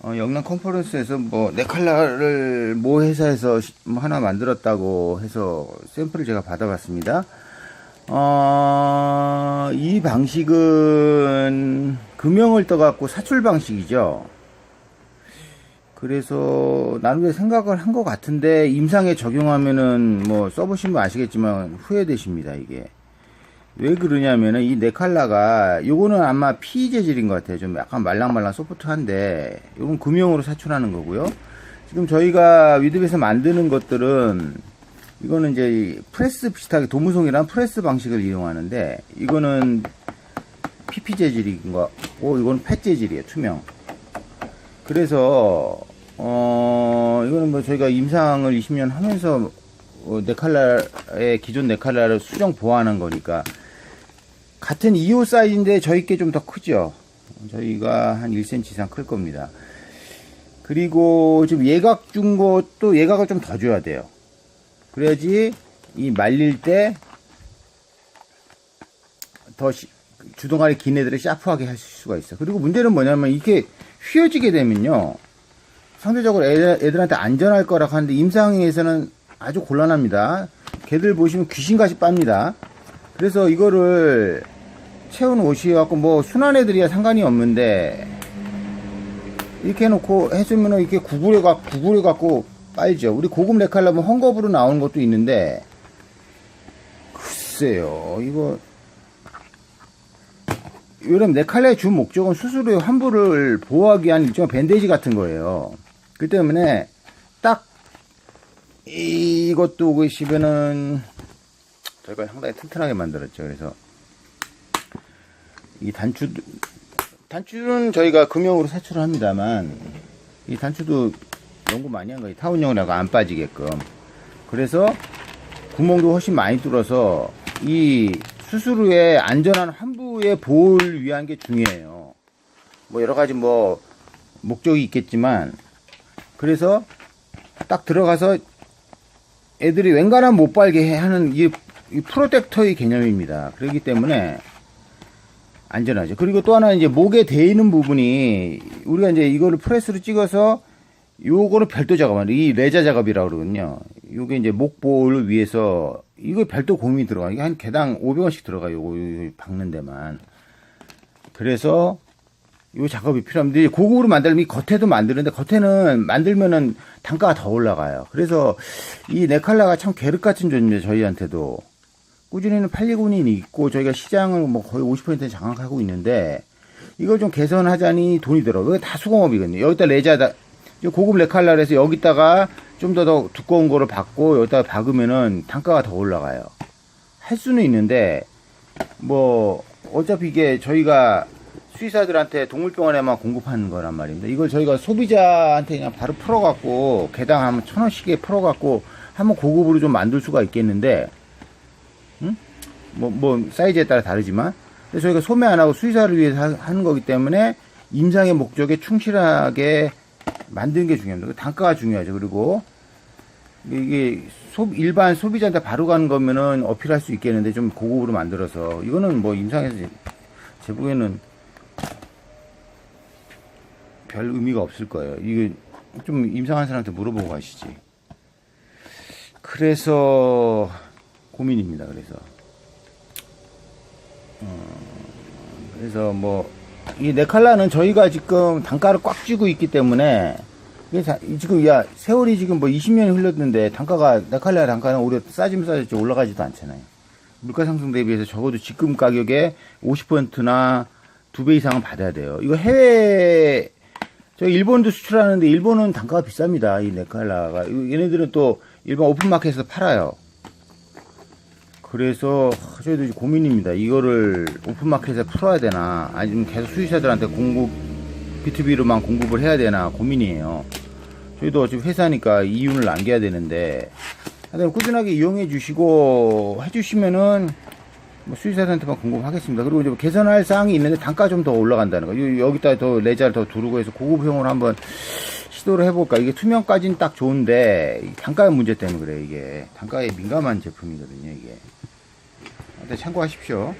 어, 영남 컨퍼런스에서 뭐, 네 칼라를 모 회사에서 시- 뭐 하나 만들었다고 해서 샘플을 제가 받아봤습니다. 어, 이 방식은 금형을 떠갖고 사출 방식이죠. 그래서 나름대로 생각을 한 것 같은데 임상에 적용하면은 뭐 써보시면 아시겠지만 후회되십니다 이게 왜 그러냐면은 이 네칼라가 요거는 아마 피 재질인 것 같아요. 좀 약간 말랑말랑 소프트한데 요건 금형으로 사출하는 거고요. 지금 저희가 위드에서 만드는 것들은 이거는 이제 이 프레스 비슷하게 도무송이랑 프레스 방식을 이용하는데 이거는 PP 재질인 거 고 이건 펫 재질이에요 투명. 그래서 어 이거는 뭐 저희가 임상을 20년 하면서 어, 네칼라의 기존 네칼라를 수정 보완한 거니까 같은 2호 사이즈인데 저희 게좀더 크죠. 저희가 한 1cm 이상 클 겁니다. 그리고 지금 예각 준 것도 예각을 좀 더 줘야 돼요. 그래야지 이 말릴 때 더 주동아리 긴 애들을 샤프하게 할 수가 있어. 그리고 문제는 뭐냐면 이게 휘어지게 되면요. 상대적으로 애들, 애들한테 안전할 거라 하는데 임상에서는 아주 곤란합니다. 걔들 보시면 귀신같이 빱니다. 그래서 이거를 채운 옷이갖고 뭐 순한 애들이야 상관이 없는데 이렇게 해놓고 해주면은 이렇게 구부려 갖 구부려 갖고 빨죠. 우리 고급 레칼라면 헝겊으로 나오는 것도 있는데 글쎄요 이거 이런 네칼라의 주 목적은 수술 후 환부를 보호하기 위한 일종의 밴데이지 같은 거예요. 그 때문에 딱 이것도 보시면은 저희가 상당히 튼튼하게 만들었죠. 그래서 이 단추 단추는 저희가 금형으로 사출을 합니다만 이 단추도 연구 많이 한 거예요. 타운형이라고 안 빠지게끔. 그래서 구멍도 훨씬 많이 뚫어서 이 수술 후에 안전한 환부에 보호를 위한 게 중요해요. 뭐 여러 가지 뭐 목적이 있겠지만 그래서 딱 들어가서 애들이 웬간하면 못 빨게 하는 이, 이 프로텍터의 개념입니다. 그렇기 때문에 안전하죠. 그리고 또 하나 이제 목에 대 있는 부분이 우리가 이제 이거를 프레스로 찍어서 요거는 별도 작업하는 이 레자 작업이라고 그러거든요. 요게 이제 목 보호를 위해서 이거 별도 공임이 들어가. 이게 한 개당 500원씩 들어가요. 요거, 박는 데만. 그래서 요 작업이 필요합니다. 고급으로 만들면 이 겉에도 만드는데 겉에는 만들면은 단가가 더 올라가요. 그래서 이 네칼라가 참 괴력 같은 존재입니다. 저희한테도. 꾸준히는 팔리고는 있고 저희가 시장을 뭐 거의 50% 장악하고 있는데 이걸 좀 개선하자니 돈이 들어. 이거 다 수공업이거든요. 여기다 레자다 고급 레칼라에서 여기다가 좀 더 더 두꺼운 거를 받고 여기다가 박으면은 단가가 더 올라가요. 할 수는 있는데 뭐 어차피 이게 저희가 수의사들한테 동물병원에만 공급하는 거란 말입니다. 이걸 저희가 소비자한테 그냥 바로 풀어갖고 개당 한천 원씩에 풀어갖고 한번 고급으로 좀 만들 수가 있겠는데, 응? 뭐, 뭐, 사이즈에 따라 다르지만, 근데 저희가 소매 안 하고 수의사를 위해서 하- 하는 거기 때문에 임상의 목적에 충실하게 만드는 게 중요합니다. 그 단가가 중요하죠. 그리고 이게 소, 일반 소비자한테 바로 가는 거면은 어필할 수 있겠는데 좀 고급으로 만들어서 이거는 뭐 임상에서 제- 제 보기에는 별 의미가 없을 거예요. 이게 좀 임상한 사람한테 물어보고 가시지. 그래서 고민입니다. 그래서 어, 그래서 뭐 이 네칼라는 저희가 지금 단가를 꽉 쥐고 있기 때문에 이게 자- 이 지금 야 세월이 지금 뭐 20년이 흘렀는데 단가가 네칼라 단가는 오히려 싸지면 싸졌지 올라가지도 않잖아요. 물가 상승 대비해서 적어도 지금 가격에 50%나 두 배 이상은 받아야 돼요. 이거 해외 저 일본도 수출하는데 일본은 단가가 비쌉니다. 이 네칼라가 얘네들은 또 일본 오픈마켓에서 팔아요. 그래서 하, 저희도 이제 고민입니다. 이거를 오픈마켓에 풀어야 되나 아니면 계속 수의사들한테 공급 B2B로만 공급을 해야 되나 고민이에요. 저희도 어차피 회사니까 이윤을 남겨야 되는데 하여튼 꾸준하게 이용해 주시고 해주시면은 뭐 수의사들한테만 공급하겠습니다. 그리고 이제 개선할 사항이 있는데 단가 좀 더 올라간다는 거. 요- 여기다 더 레자를 더 두르고 해서 고급형으로 한번 시도를 해볼까. 이게 투명까지는 딱 좋은데 이 단가의 문제 때문에 그래 이게 단가에 민감한 제품이거든요 이게. 하여튼 참고하십시오.